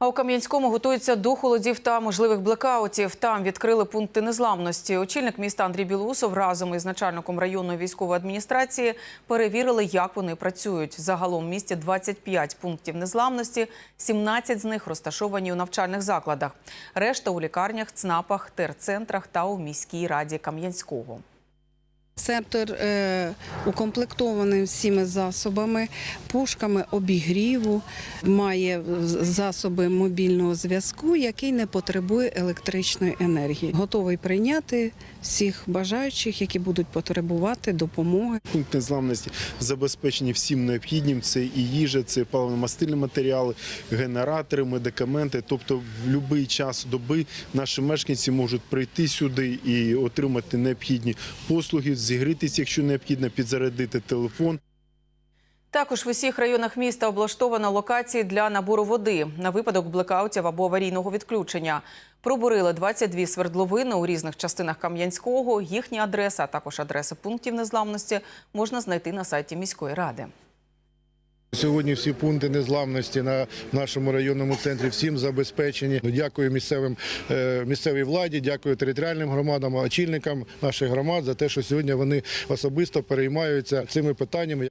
А у Кам'янському готуються до холодів та можливих блекаутів. Там відкрили пункти незламності. Очільник міста Андрій Білоусов разом із начальником районної військової адміністрації перевірили, як вони працюють. Загалом в місті 25 пунктів незламності, 17 з них розташовані у навчальних закладах. Решта у лікарнях, ЦНАПах, терцентрах та у міській раді Кам'янського. Сектор е, укомплектований всіми засобами, пушками обігріву, має засоби мобільного зв'язку, який не потребує електричної енергії. Готовий прийняти всіх бажаючих, які будуть потребувати допомоги. Пункт незламності забезпечені всім необхідним. Це і їжа, це паливно-мастильні матеріали, генератори, медикаменти. Тобто, в будь-який час доби наші мешканці можуть прийти сюди і отримати необхідні послуги, зігрітися, якщо необхідно, підзарядити телефон. Також в усіх районах міста облаштовано локації для набору води на випадок блекаутів або аварійного відключення. Пробурили 22 свердловини у різних частинах Кам'янського. Їхні адреси, а також адреси пунктів незламності можна знайти на сайті міської ради. Сьогодні всі пункти незламності на нашому районному центрі всім забезпечені. Ну, Дякую місцевим е, місцевій владі, дякую територіальним громадам, очільникам наших громад за те, що сьогодні вони особисто переймаються цими питаннями.